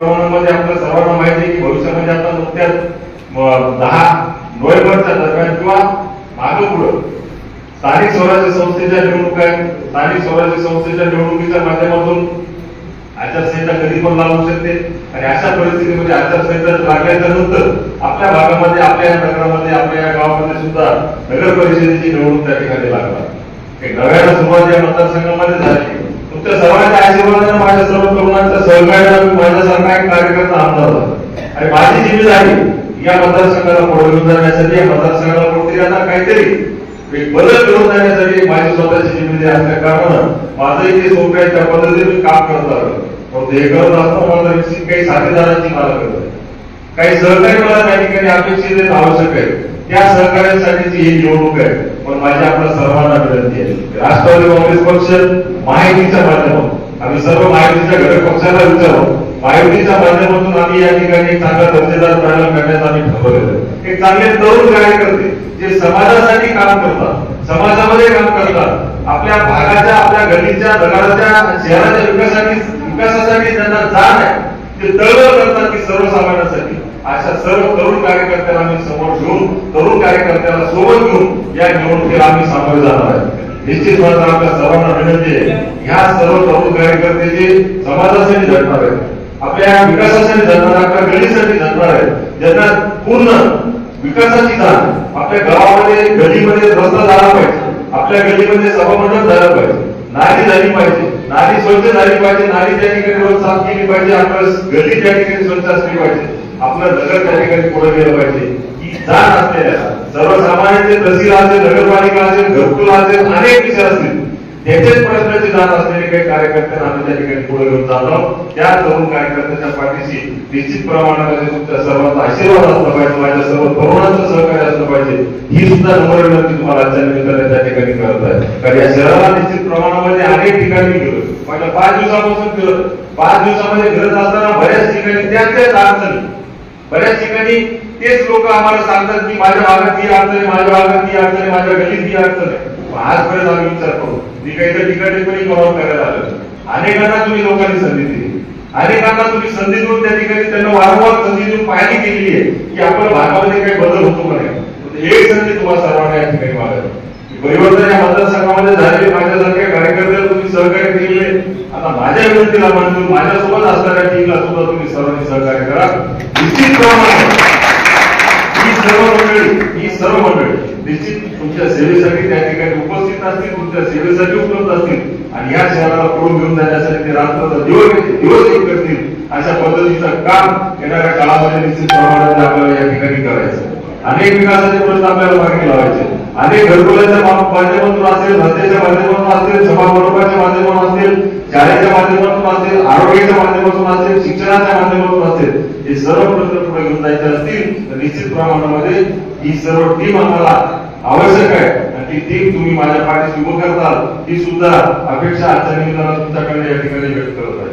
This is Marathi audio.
प्रमाणामध्ये आपल्या सर्वांना माहिती आहे की भविष्यामध्ये आता नुकत्याच दहा नोव्हेंबरच्या दरम्यान किंवा मागे पुढं स्थानिक स्वराज्य संस्थेच्या निवडणुका आहेत. स्थानिक स्वराज्य संस्थेच्या निवडणुकीच्या माध्यमातून आचारसंहिता कधी पण लागू शकते. आणि अशा परिस्थितीमध्ये आचारसंहिता लागल्याच्या नंतर आपल्या भागामध्ये आपल्या या नगरामध्ये आपल्या या गावामध्ये सुद्धा नगर परिषदेची निवडणूक त्या ठिकाणी लागणार. एक नव्यानं सुरुवात या मतदारसंघामध्ये झाली तुमच्या सर्वांच्या आशीर्वादाने माझ्या सर्व तरुणांच्या सहकार्याने माझ्यासारखा एक कार्यकर्ता आमदार झाला आणि माझी जिम्मेदारी या मतदारसंघाला पुढे घेऊन जाण्यासाठी या मतदारसंघाला कोणतरी आता काहीतरी. बदल घेऊन जाण्यासाठी माझी स्वतःची जिम्मेदारी असल्या कारणानं माझंही ते सोपं त्या पद्धतीने मी काम करत आलो परंतु हे करत असताना मला निश्चित काही साथीदारांची मला करत काही सहकारी मला त्या ठिकाणी अपेक्षित आहेत, आवश्यक आहे त्या सहकार्यासाठीची ही निवडणूक आहे. पण माझी आपल्या सर्वांना विनंती आहे. राष्ट्रवादी काँग्रेस पक्ष माहितीच्या माध्यमातून. आम्ही सर्व माहितीच्या घटक पक्षाला विचारू माहितीच्या माध्यमातून आम्ही या ठिकाणी चांगला दर्जेदार पॅनल करण्याचं आम्ही ठरवलेलं आहे. एक चांगले तरुण कार्यकर्ते जे समाजासाठी काम करतात समाजामध्ये काम करतात आपल्या भागाच्या आपल्या गलीच्या नगराच्या शहराच्या विकासासाठी विकासासाठी त्यांना जाण आहे. ते तळमळ करतात की सर्वसामान्यांसाठी अशा सर्व तरुण कार्यकर्त्यांना आम्ही समोर घेऊन तरुण कार्यकर्त्यांना सोबत घेऊन या निवडणुकीला आम्ही सामोरे जाणार आहे. निश्चित मात्र आपल्या सर्वांना विनंती आहे ह्या सर्व तरुण कार्यकर्ते जे समाजासाठी झटणार आहेत आपल्या विकासासाठी झटणार आपल्या गलीसाठी झटणार आहे ज्यांना पूर्ण विकासाची जाण आपल्या गावामध्ये गलीमध्ये रस्ता झाला पाहिजे. आपल्या गलीमध्ये सभामंडप झालं पाहिजे. नाली झाली पाहिजे. नाली स्वच्छ झाली पाहिजे. नाली त्या ठिकाणी रोज साफ केली पाहिजे. आपलं गली त्या ठिकाणी स्वच्छ असली पाहिजे. आपलं नगर त्या ठिकाणी पुढे गेलं पाहिजे. ही जाण असलेल्या सर्वसामान्यांचे तहसील असेल नगरपालिका असेल घरकुल असेल अनेक विषय असतील. त्याच्याच जात असलेले काही कार्यकर्त्यांना आम्ही त्या ठिकाणी पुढे घेऊन जातो त्या तरुण कार्यकर्त्यांच्या पाठीशी निश्चित प्रमाणामध्ये तुमच्या सर्वांचा आशीर्वाद असला पाहिजे माझ्या सर्व तरुणांचं सहकार्य असलं पाहिजे. ही सुद्धा नम्र विनंती तुम्हाला आजच्या निमित्ताने त्या ठिकाणी करत आहे. कारण या शहराला निश्चित प्रमाणामध्ये अनेक ठिकाणी गेलो. माझ्या पाच दिवसापासून गेलो पाच दिवसामध्ये घरत असताना बऱ्याच ठिकाणी त्या त्याच अडचणी बऱ्याच ठिकाणी तेच लोक आम्हाला सांगतात की माझ्या भागात ही अडचण माझ्या भागात ही अडचण माझ्या गलीत ही अडचण आहे. मग आजपर्यंत आम्ही विचार करू. मी काहीतरी ठिकाणी पण कव्हर करायला आलं अनेकांना तुम्ही लोकांनी संधी दिली. अनेकांना तुम्ही संधी देऊन त्या ठिकाणी त्यांना वारंवार संधी देऊन पाहणी केलेली आहे की आपल्या भागामध्ये काही बदल होतो का नाही. एक संधी तुम्हाला सर्वांना या ठिकाणी मागायला परिवर्तन या मतदारसंघामध्ये झाले माझ्यासारख्या कार्यकर्त्याला तुम्ही सहकार्य केले आता माझ्या विनंतीला म्हणतो माझ्यासोबत असणाऱ्या टीमला सुद्धा तुम्ही सर्वांनी सहकार्य करा. निश्चित प्रमाणे सर्व मंडळी ही सर्व मंडळी निश्चित तुमच्या सेवेसाठी त्या ठिकाणी उपस्थित असतील तुमच्या सेवेसाठी उपलब्ध असतील आणि या शहराला पुढून घेऊन जाण्यासाठी ते रात्र दिवस दिवस एक करतील अशा पद्धतीचं काम येणाऱ्या काळामध्ये निश्चित प्रमाणामध्ये आपल्याला या ठिकाणी करायचं. अनेक विकासाचे प्रश्न आपल्याला मागे लावायचे. अनेक घरकुलाच्या माध्यमातून असेल रस्त्याच्या माध्यमातून असेल सभागृहाच्या माध्यमातून असेल शाळेच्या माध्यमातून असेल आरोग्याच्या माध्यमातून असेल शिक्षणाच्या माध्यमातून असेल हे सर्व प्रश्न पुढे घेऊन जायचे असतील तर निश्चित प्रमाणामध्ये ही सर्व टीम आम्हाला आवश्यक आहे. आणि ती टीम तुम्ही माझ्या पाठीशी उभं करताल ही सुद्धा अपेक्षा आजच्या निमित्तानं तुमच्याकडे या ठिकाणी व्यक्त करत आहे.